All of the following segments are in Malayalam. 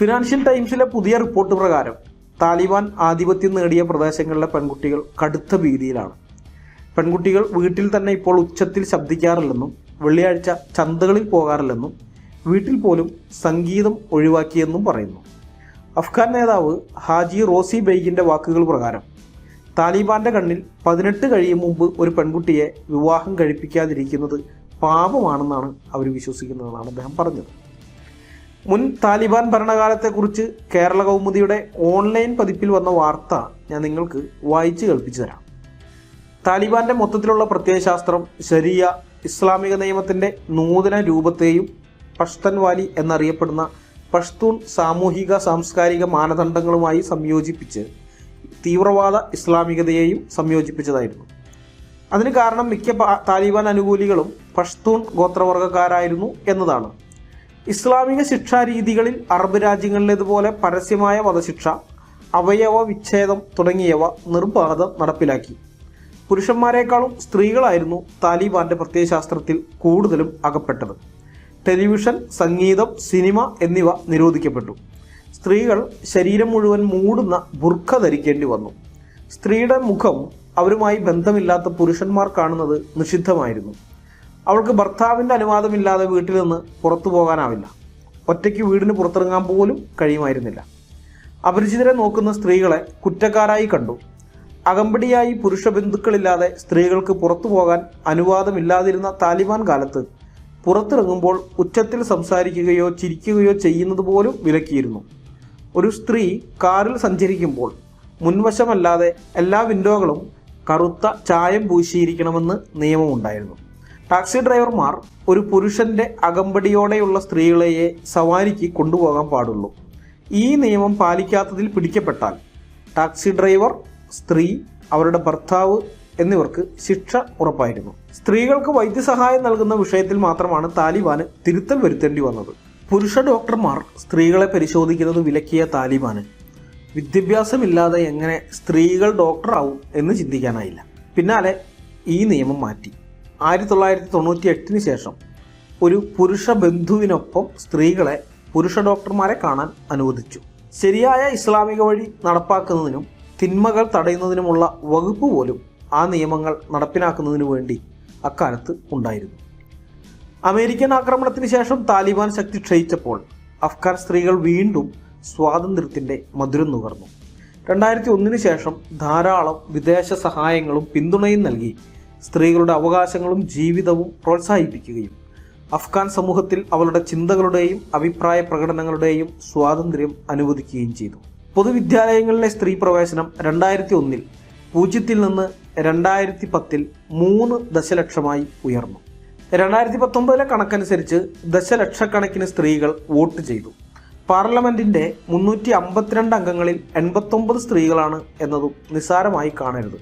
ഫിനാൻഷ്യൽ ടൈംസിലെ പുതിയ റിപ്പോർട്ട് പ്രകാരം താലിബാൻ ആധിപത്യം നേടിയ പ്രദേശങ്ങളിലെ പെൺകുട്ടികൾ കടുത്ത ഭീതിയിലാണ്. പെൺകുട്ടികൾ വീട്ടിൽ തന്നെ ഇപ്പോൾ ഉച്ചത്തിൽ ശബ്ദിക്കാറില്ലെന്നും വെള്ളിയാഴ്ച ചന്തകളിൽ പോകാറില്ലെന്നും വീട്ടിൽ പോലും സംഗീതം ഒഴിവാക്കിയെന്നും പറയുന്നു. അഫ്ഗാൻ നേതാവ് ഹാജി റോസി ബെയ്ഗിന്റെ വാക്കുകൾ പ്രകാരം താലിബാന്റെ കണ്ണിൽ പതിനെട്ട് കഴിയും മുമ്പ് ഒരു പെൺകുട്ടിയെ വിവാഹം കഴിപ്പിക്കാതിരിക്കുന്നത് പാപമാണെന്നാണ് അവർ വിശ്വസിക്കുന്നതെന്നാണ് അദ്ദേഹം പറഞ്ഞത്. മുൻ താലിബാൻ ഭരണകാലത്തെക്കുറിച്ച് കേരള കൗമുദിയുടെ ഓൺലൈൻ പതിപ്പിൽ വന്ന വാർത്ത ഞാൻ നിങ്ങൾക്ക് വായിച്ചു കേൾപ്പിച്ചു തരാം. താലിബാന്റെ മൊത്തത്തിലുള്ള പ്രത്യയശാസ്ത്രം ശരിയ ഇസ്ലാമിക നിയമത്തിന്റെ നൂതന രൂപത്തെയും പഷ്തൻവാലി എന്നറിയപ്പെടുന്ന പഷ്തൂൺ സാമൂഹിക സാംസ്കാരിക മാനദണ്ഡങ്ങളുമായി സംയോജിപ്പിച്ച് തീവ്രവാദ ഇസ്ലാമികതയെയും സംയോജിപ്പിച്ചതായിരുന്നു. അതിന് കാരണം മിക്ക താലിബാൻ അനുകൂലികളും പഷ്തൂൺ ഗോത്രവർഗക്കാരായിരുന്നു എന്നതാണ്. ഇസ്ലാമിക ശിക്ഷാരീതികളിൽ അറബ് രാജ്യങ്ങളിലേതുപോലെ പരസ്യമായ വധശിക്ഷ അവയവ വിച്ഛേദം തുടങ്ങിയവ നിർബാധം നടപ്പിലാക്കി. പുരുഷന്മാരെക്കാളും സ്ത്രീകളായിരുന്നു താലിബാന്റെ പ്രത്യയശാസ്ത്രത്തിൽ കൂടുതലും അകപ്പെട്ടത്. ടെലിവിഷൻ സംഗീതം സിനിമ എന്നിവ നിരോധിക്കപ്പെട്ടു. സ്ത്രീകൾ ശരീരം മുഴുവൻ മൂടുന്ന ബുർഖ ധരിക്കേണ്ടി വന്നു. സ്ത്രീയുടെ മുഖം അവരുമായി ബന്ധമില്ലാത്ത പുരുഷന്മാർ കാണുന്നത് നിഷിദ്ധമായിരുന്നു. അവൾക്ക് ഭർത്താവിന്റെ അനുവാദമില്ലാതെ വീട്ടിൽ നിന്ന് പുറത്തു പോകാനാവില്ല. ഒറ്റയ്ക്ക് വീടിന് പുറത്തിറങ്ങാൻ പോലും കഴിയുമായിരുന്നില്ല. അപരിചിതരെ നോക്കുന്ന സ്ത്രീകളെ കുറ്റക്കാരായി കണ്ടു. അകമ്പടിയായി പുരുഷ ബന്ധുക്കളില്ലാതെ സ്ത്രീകൾക്ക് പുറത്തു പോകാൻ അനുവാദമില്ലാതിരുന്ന താലിബാൻ കാലത്ത് പുറത്തിറങ്ങുമ്പോൾ ഉച്ചത്തിൽ സംസാരിക്കുകയോ ചിരിക്കുകയോ ചെയ്യുന്നത് പോലും വിലക്കിയിരുന്നു. ഒരു സ്ത്രീ കാറിൽ സഞ്ചരിക്കുമ്പോൾ മുൻവശമല്ലാതെ എല്ലാ വിൻഡോകളും കറുത്ത ചായം പൂശിയിരിക്കണമെന്ന് നിയമമുണ്ടായിരുന്നു. ടാക്സി ഡ്രൈവർമാർ ഒരു പുരുഷന്റെ അകമ്പടിയോടെയുള്ള സ്ത്രീകളെയെ സവാരിക്ക് കൊണ്ടുപോകാൻ പാടുള്ളൂ. ഈ നിയമം പാലിക്കാത്തതിൽ പിടിക്കപ്പെട്ടാൽ ടാക്സി ഡ്രൈവർ സ്ത്രീ അവരുടെ ഭർത്താവ് എന്നിവർക്ക് ശിക്ഷ ഉറപ്പായിരുന്നു. സ്ത്രീകൾക്ക് വൈദ്യസഹായം നൽകുന്ന വിഷയത്തിൽ മാത്രമാണ് താലിബാന് തിരുത്തൽ വരുത്തേണ്ടി വന്നത്. പുരുഷ ഡോക്ടർമാർ സ്ത്രീകളെ പരിശോധിക്കുന്നത് വിലക്കിയ താലിബാന്. വിദ്യാഭ്യാസമില്ലാതെ എങ്ങനെ സ്ത്രീകൾ ഡോക്ടറാവും എന്ന് ചിന്തിക്കാനായില്ല. പിന്നാലെ ഈ നിയമം മാറ്റി. ആയിരത്തി തൊള്ളായിരത്തി തൊണ്ണൂറ്റി എട്ടിന് ശേഷം ഒരു പുരുഷ ബന്ധുവിനൊപ്പം സ്ത്രീകളെ പുരുഷ ഡോക്ടർമാരെ കാണാൻ അനുവദിച്ചു. ശരിയായ ഇസ്ലാമിക വഴി നടപ്പാക്കുന്നതിനും തിന്മകൾ തടയുന്നതിനുമുള്ള വകുപ്പ് പോലും ആ നിയമങ്ങൾ നടപ്പിലാക്കുന്നതിനു വേണ്ടി അക്കാലത്ത് ഉണ്ടായിരുന്നു. അമേരിക്കൻ ആക്രമണത്തിന് ശേഷം താലിബാൻ ശക്തി ക്ഷയിച്ചപ്പോൾ അഫ്ഗാൻ സ്ത്രീകൾ വീണ്ടും സ്വാതന്ത്ര്യത്തിന്റെ മധുരം നുകർന്നു. രണ്ടായിരത്തി ഒന്നിന് ശേഷം ധാരാളം വിദേശ സഹായങ്ങളും പിന്തുണയും നൽകി സ്ത്രീകളുടെ അവകാശങ്ങളും ജീവിതവും പ്രോത്സാഹിപ്പിക്കുകയും അഫ്ഗാൻ സമൂഹത്തിൽ അവളുടെ ചിന്തകളുടെയും അഭിപ്രായ പ്രകടനങ്ങളുടെയും സ്വാതന്ത്ര്യം അനുവദിക്കുകയും ചെയ്തു. പൊതുവിദ്യാലയങ്ങളിലെ സ്ത്രീ പ്രവേശനം രണ്ടായിരത്തി ഒന്നിൽ പൂജ്യത്തിൽ നിന്ന് രണ്ടായിരത്തി പത്തിൽ മൂന്ന് ദശലക്ഷമായി ഉയർന്നു. രണ്ടായിരത്തി പത്തൊമ്പതിലെ കണക്കനുസരിച്ച് ദശലക്ഷക്കണക്കിന് സ്ത്രീകൾ വോട്ട് ചെയ്തു. പാർലമെന്റിന്റെ മുന്നൂറ്റി അമ്പത്തിരണ്ട് അംഗങ്ങളിൽ എൺപത്തൊമ്പത് സ്ത്രീകളാണ് എന്നതും നിസ്സാരമായി കാണരുത്.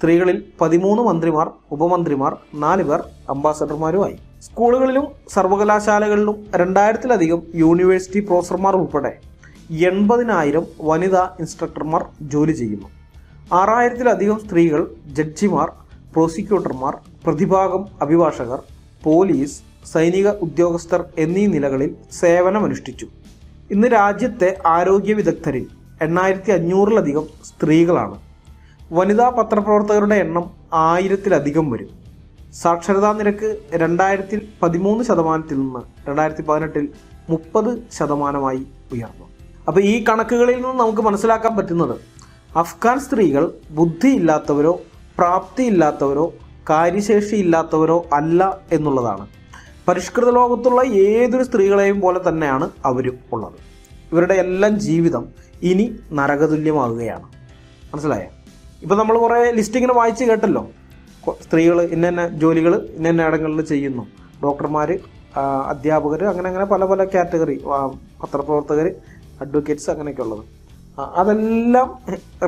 സ്ത്രീകളിൽ പതിമൂന്ന് മന്ത്രിമാർ ഉപമന്ത്രിമാർ നാല് പേർ അംബാസഡർമാരുമായി. സ്കൂളുകളിലും സർവകലാശാലകളിലും രണ്ടായിരത്തിലധികം യൂണിവേഴ്സിറ്റി പ്രൊഫസർമാർ ഉൾപ്പെടെ എൺപതിനായിരം വനിതാ ഇൻസ്ട്രക്ടർമാർ ജോലി ചെയ്യുന്നു. ആറായിരത്തിലധികം സ്ത്രീകൾ ജഡ്ജിമാർ പ്രോസിക്യൂട്ടർമാർ പ്രതിഭാഗം അഭിഭാഷകർ പോലീസ് സൈനിക ഉദ്യോഗസ്ഥർ എന്നീ നിലകളിൽ സേവനമനുഷ്ഠിച്ചു. ഇന്ന് രാജ്യത്തെ ആരോഗ്യ വിദഗ്ധരിൽ എണ്ണായിരത്തി അഞ്ഞൂറിലധികം സ്ത്രീകളാണ്. വനിതാ പത്രപ്രവർത്തകരുടെ എണ്ണം ആയിരത്തിലധികം വരും. സാക്ഷരതാ നിരക്ക് രണ്ടായിരത്തി പതിമൂന്ന് ശതമാനത്തിൽ നിന്ന് രണ്ടായിരത്തി പതിനെട്ടിൽ മുപ്പത് ശതമാനമായി ഉയർന്നു. അപ്പോൾ ഈ കണക്കുകളിൽ നിന്ന് നമുക്ക് മനസ്സിലാക്കാൻ പറ്റുന്നത് അഫ്ഗാൻ സ്ത്രീകൾ ബുദ്ധിയില്ലാത്തവരോ പ്രാപ്തിയില്ലാത്തവരോ കാര്യശേഷിയില്ലാത്തവരോ അല്ല എന്നുള്ളതാണ്. പരിഷ്കൃത ലോകത്തുള്ള ഏതൊരു സ്ത്രീകളെയും പോലെ തന്നെയാണ് അവരും ഉള്ളത്. ഇവരുടെ എല്ലാം ജീവിതം ഇനി നരകതുല്യമാവുകയാണ് മനസ്സിലായോ? ഇപ്പം നമ്മൾ കുറേ ലിസ്റ്റ് ഇങ്ങനെ വായിച്ച് കേട്ടല്ലോ. സ്ത്രീകൾ ഇന്ന ജോലികൾ ഇന്ന ഇടങ്ങളിൽ ചെയ്യുന്നു. ഡോക്ടർമാർ അധ്യാപകർ അങ്ങനെ അങ്ങനെ പല പല കാറ്റഗറി പത്രപ്രവർത്തകർ അഡ്വക്കേറ്റ്സ് അങ്ങനെയൊക്കെ ഉള്ളത്. അതെല്ലാം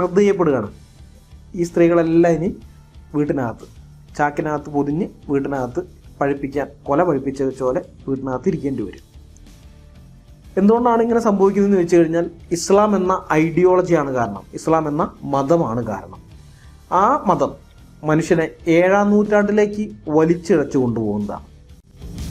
റദ്ദ് ചെയ്യപ്പെടുകയാണ്. ഈ സ്ത്രീകളെല്ലാം ഇനി വീട്ടിനകത്ത് ചാക്കിനകത്ത് പൊതിഞ്ഞ് വീട്ടിനകത്ത് പഴിപ്പിക്കാൻ കൊല പഴിപ്പിച്ച പോലെ വീട്ടിനകത്ത് ഇരിക്കേണ്ടി വരും. എന്തുകൊണ്ടാണ് ഇങ്ങനെ സംഭവിക്കുന്നതെന്ന് വെച്ച് കഴിഞ്ഞാൽ ഇസ്ലാം എന്ന ഐഡിയോളജിയാണ് കാരണം. ഇസ്ലാം എന്ന മതമാണ് കാരണം. ആ മതം മനുഷ്യനെ ഏഴാം നൂറ്റാണ്ടിലേക്ക് വലിച്ചിഴച്ചു കൊണ്ടുപോകുന്നതാണ്.